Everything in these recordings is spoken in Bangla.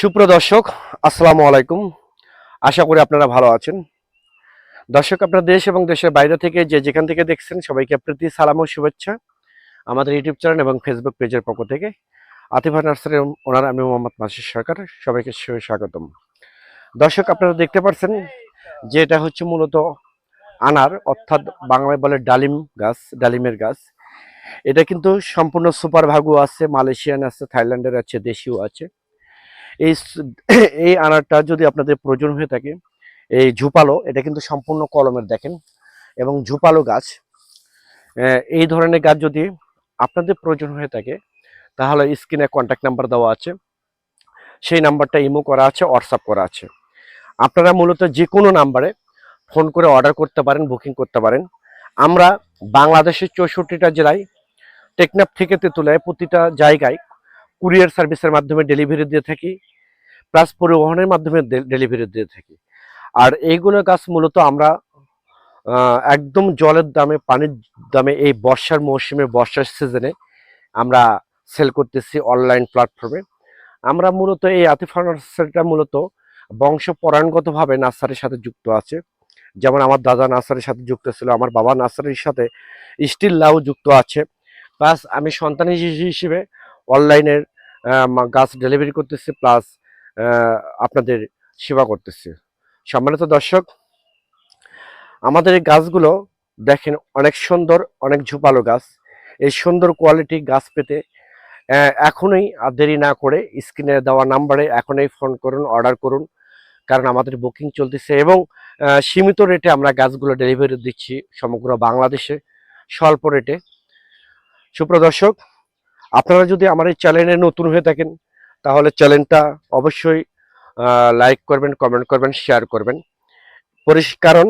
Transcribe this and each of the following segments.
সুপ্রদর্শক আসসালামু আলাইকুম। আশা করি আপনারা ভালো আছেন। দর্শক, আপনার দেশ এবং দেশের বাইরে থেকে যে যেখান থেকে দেখছেন, সবাইকে প্রীতি, সালাম ও শুভেচ্ছা। আমাদের ইউটিউব চ্যানেল এবং ফেসবুক পেজের পক্ষ থেকে আতিফা নার্সারি ওনার আমি মোহাম্মদ মাসির সরকার, সবাইকে স্বাগতম দর্শক, আপনারা দেখতে পাচ্ছেন যে এটা হচ্ছে মূলত আনার, অর্থাৎ বাংলায় বলে ডালিম গাছ, ডালিমের গাছ। এটা কিন্তু সম্পূর্ণ সুপার ভাগু আছে, মালয়েশিয়ান আছে, থাইল্যান্ডের আছে দেশিও আছে। এই এই আনারটা যদি আপনাদের প্রয়োজন হয়ে থাকে, এই ঝুপালো, এটা কিন্তু সম্পূর্ণ কলমের দেখেন, এবং ঝুপালো গাছ এই ধরনের গাছ যদি আপনাদের প্রয়োজন হয়ে থাকে, তাহলে স্ক্রিনে কন্ট্যাক্ট নাম্বার দেওয়া আছে, সেই নাম্বারটা ইমো করা আছে হোয়াটসঅ্যাপ করা আছে। আপনারা মূলত যে কোনো নাম্বারে ফোন করে অর্ডার করতে পারেন বুকিং করতে পারেন। আমরা বাংলাদেশের চৌষট্টিটা জেলায় টেকনাফ থেকে তেঁতুলায় প্রতিটা জায়গায় কুরিয়ার সার্ভিসের মাধ্যমে ডেলিভারি দিয়ে থাকি, প্লাস পরিবহনের মাধ্যমে ডেলিভারি দিয়ে থাকি। আর এইগুলো গাছ মূলত আমরা একদম জলের দামে, পানির দামে এই বর্ষার মৌসুমে, বর্ষার সিজনে আমরা সেল করতেছি অনলাইন প্ল্যাটফর্মে। আমরা মূলত এই আতিফা নার্সারিটা মূলত বংশ পরায়ণগতভাবে নার্সারির সাথে যুক্ত আছে। যেমন আমার দাদা নার্সারির সাথে যুক্ত ছিল, আমার বাবা নার্সারির সাথে স্টিল লাউ যুক্ত আছে। প্লাস আমি সন্তান হিসেবে অনলাইনের গাছ ডেলিভারি করতেছি প্লাস আপনাদের সেবা করতেছি। সম্মানিত দর্শক, আমাদের এই গাছগুলো দেখেন অনেক সুন্দর, অনেক ঝোপালো গাছ। এই সুন্দর কোয়ালিটি গাছ পেতে এখনই দেরি না করে স্ক্রিনে দেওয়া নাম্বারে এখনই ফোন করুন অর্ডার করুন, কারণ আমাদের বুকিং চলতেছে এবং সীমিত রেটে আমরা গাছগুলো ডেলিভারি দিচ্ছি সমগ্র বাংলাদেশে, স্বল্প রেটে সুপ্রদর্শক আপনারা যদি আমার এই চ্যানেলে নতুন হয়ে থাকেন, তাহলে চ্যানেলটা অবশ্যই লাইক করবেন কমেন্ট করবেন শেয়ার করবেন। কারণ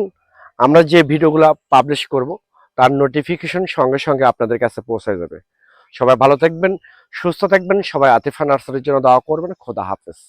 আমরা যে ভিডিওগুলো পাবলিশ করব, তার নোটিফিকেশন সঙ্গে সঙ্গে আপনাদের কাছে পৌঁছে যাবে। সবাই ভালো থাকবেন, সুস্থ থাকবেন, সবাই আতিফা নার্সারির জন্য দাওয়া করবেন, খোদা হাফেজ।